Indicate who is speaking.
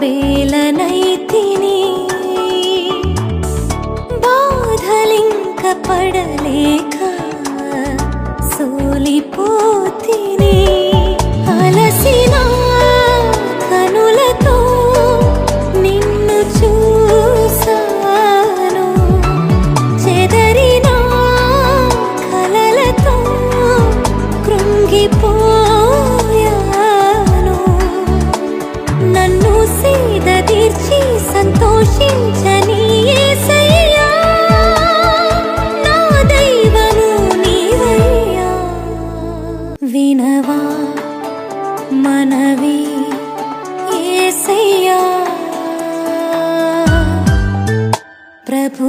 Speaker 1: బేలనైతిని బాధలింక పడలేక చూసి దదీర్చి సంతోషించని వినవా మనవి ఏసయ్యా. ప్రభు